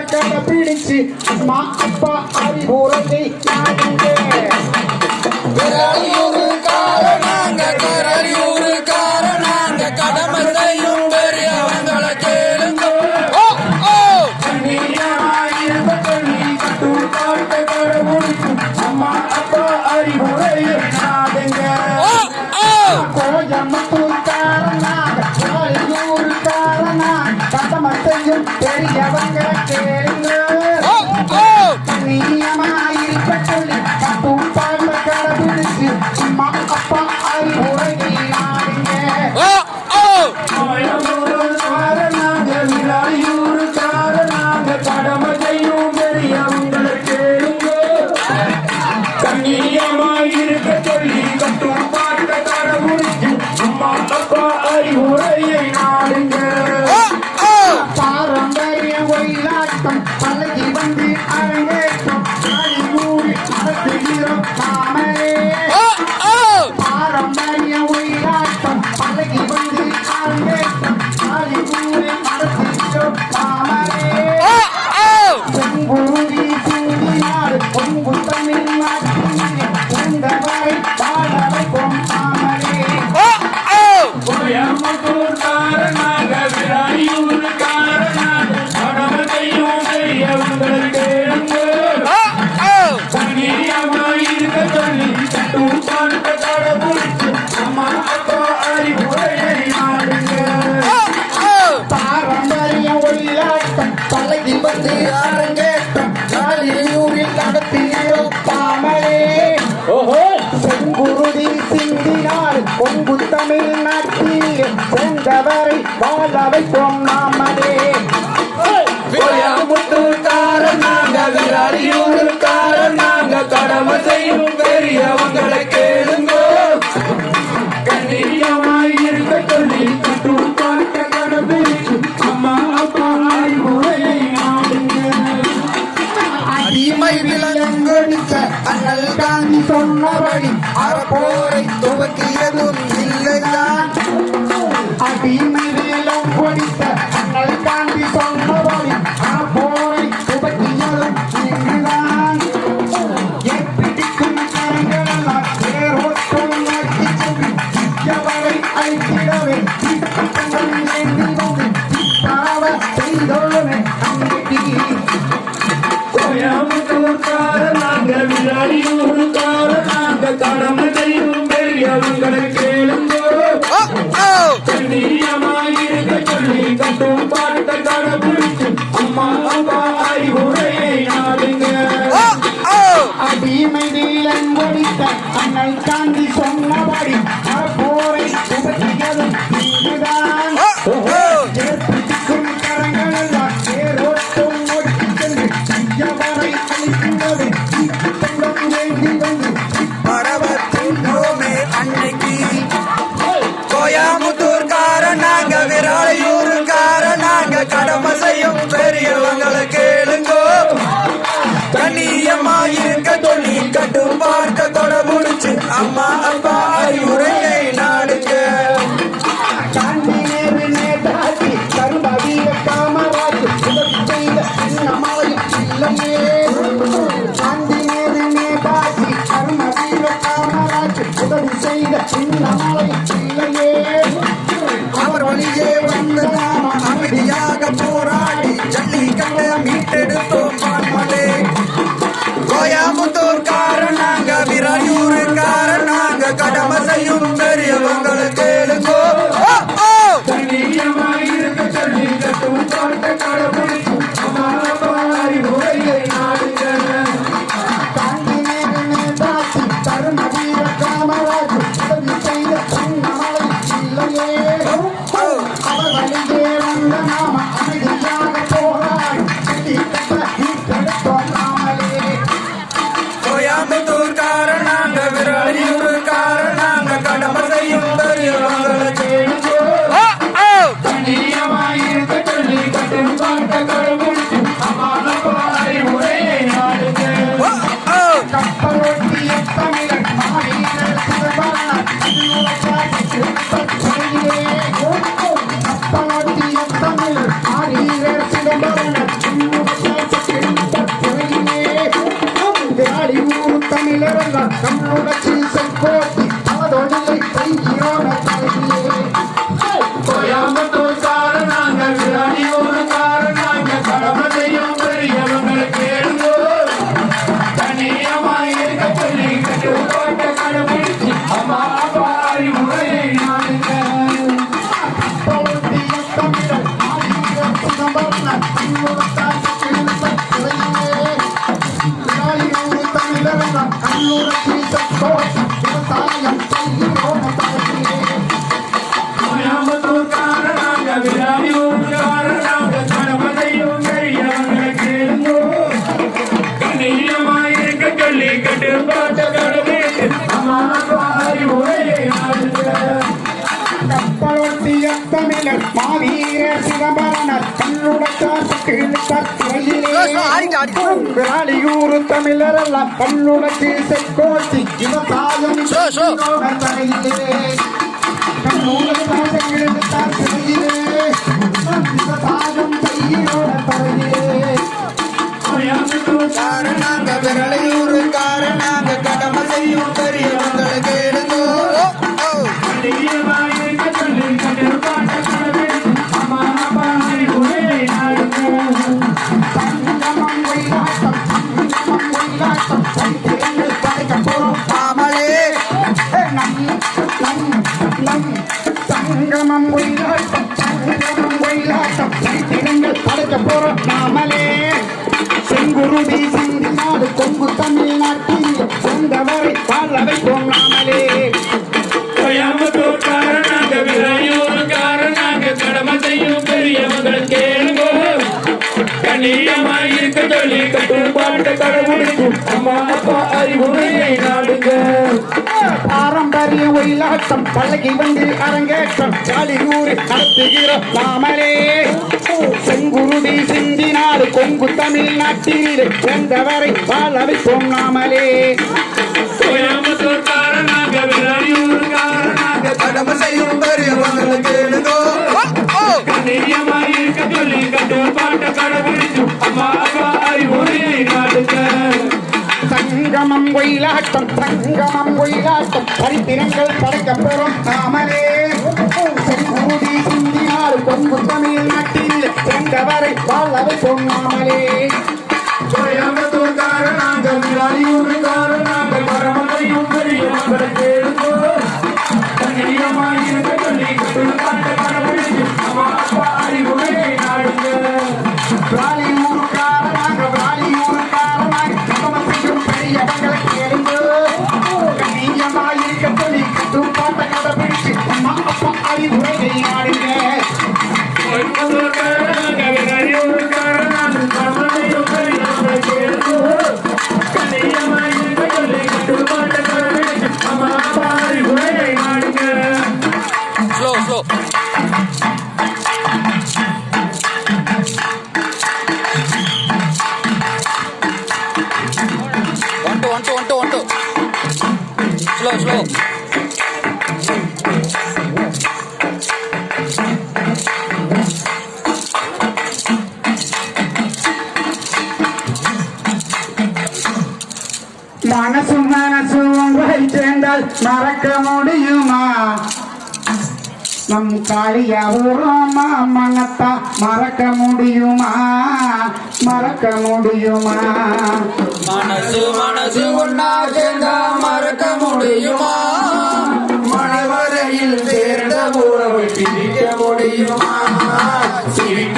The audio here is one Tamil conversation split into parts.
தூப்பாட்ட கடைபிடிச்சு அம்மா அப்பா அறிவுரையை நாடுங்க கடமை செய்யும் பெரியவங்களை தமிழர் மாவீர சிதம்பரனர் பிராணியூர் தமிழர் எல்லாம் பல்லுடச்சி மயிலாட்டம் ஒயிலாட்டம் படைக்க போறோம் நாமலே செங்குருடி சிந்தி நாடு கொங்கு தமிழ்நாட்டில் சொந்தவரை வாழ வைப்போம் நாமலே கோயம்புத்தூர்காரனாக கண்ணியமாய் இருக்க சொல்லி கட்டுப்பாட்டு கடவுளுக்கும் அம்மா அப்பா அறிவுரையை நாடுங்க பாரம்பரிய ஒயிலாட்டம் பழகி வந்து அரங்கேற்றம் காலியூர் நடத்துகிற நாமலே செங்குருடி சிந்தி நாடு கொங்கு தமிழ்நாட்டில் சேர்ந்தவரை வாழ வைப்போம் நாமலே கோயம்புத்தூர்காரனாக விரையூர்காரனாக கடமை செய்யும் சொல்லி நாடுங்க சங்கமம் ஒயிலாட்டம் சங்கமம் ஒயிலாட்டம் சரித்திரங்கள் படைக்கப் பெறும் நாமலே செங்குருடி சிந்தி நாடு கொங்கு தமிழ்நாட்டில் சேர்ந்தவரை வாழ வைப்போம் நாமலே கோயம்புத்தூர்காரனாக விரையூர்காரனாக கடமை செய்யும் பெரியவங்கள் கேளுங்கோ கண்ணியமாய் இருக்க சொல்லி மனசும் மனசும் உங்களை சேர்ந்தால் மறக்க முடியுமா? நம் காளியாவூரமா மனத்தா மறக்க முடியுமா? மறக்க முடியுமா? மனசு மனசு ஒன்னா சேர்ந்தா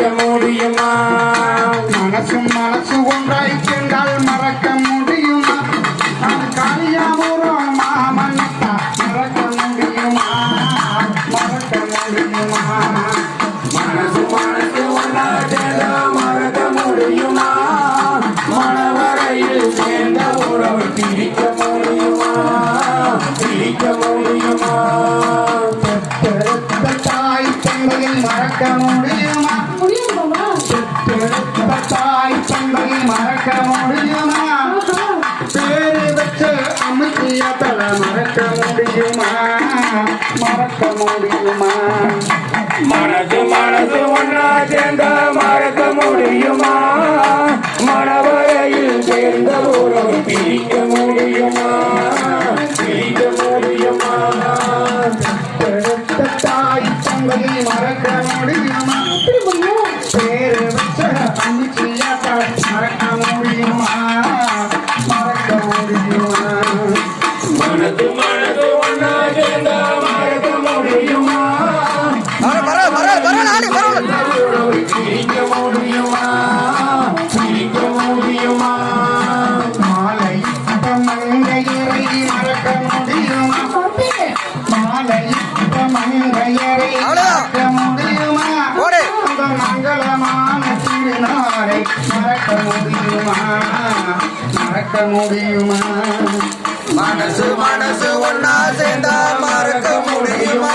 சிரிக்க முடியுமா மனது மனது ஒன்றா சேர்ந்த மறக்க முடியுமா? மனவரையில் சேர்ந்த உறவு பிரிக்க முடியுமா? மறக்க முடியுமா? மனசு மனசு ஒன்னா சேர்ந்தா மறக்க முடியுமா?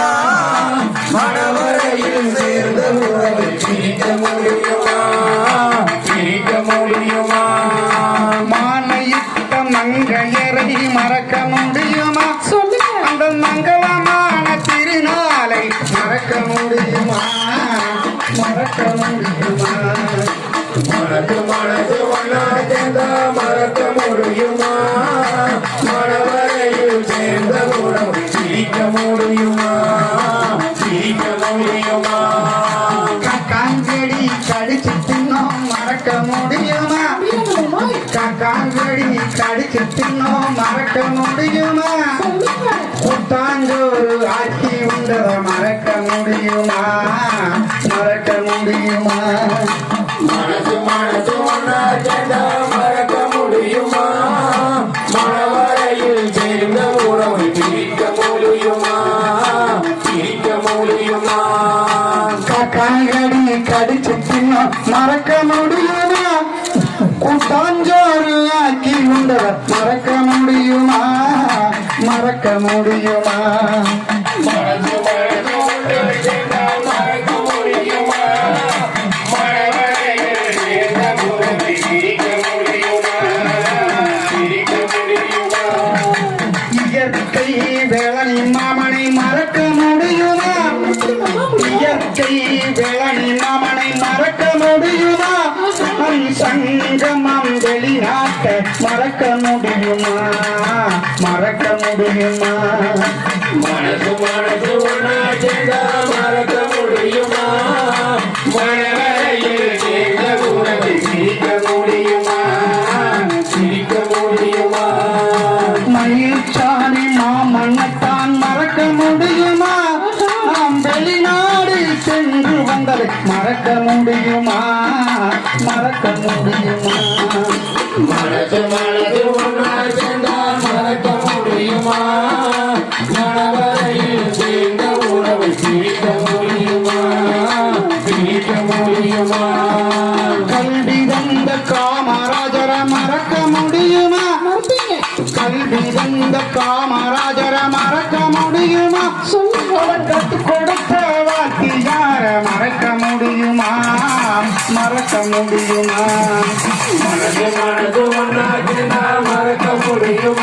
மனவரையில் சேர்ந்து உறவு சிரிக்க முடியுமா? சிரிக்க முடியுமா? மானையிட்ட மங்கையரை மறக்க முடியுமா? சொல்லுங்க. அந்த மங்களமான திருநாளை மறக்க முடியுமா? மறக்க முடியுமா? மறக்க மனசு ஒன்னா சேர்ந்தா மறக்க முடியுமா மடவரையில் சேர்ந்த குணம் சிரிக்க முடியுமா? சிரிக்க முடியுமா? காக்காங்கடி கடிச்சு தின்னோம் மறக்க முடியுமா? காக்காங்கடி கடிச்சு தின்னோம் மறக்க முடியுமா? புத்தாஞ்சோறு ஆட்சி உண்டத மறக்க முடியுமா? மறக்க முடியுமா? மனசு மனசு முடியுமா 야 மறக்க முடியுமா? மனது மனது ஒன்றாகினால் மறக்க முடியுமா?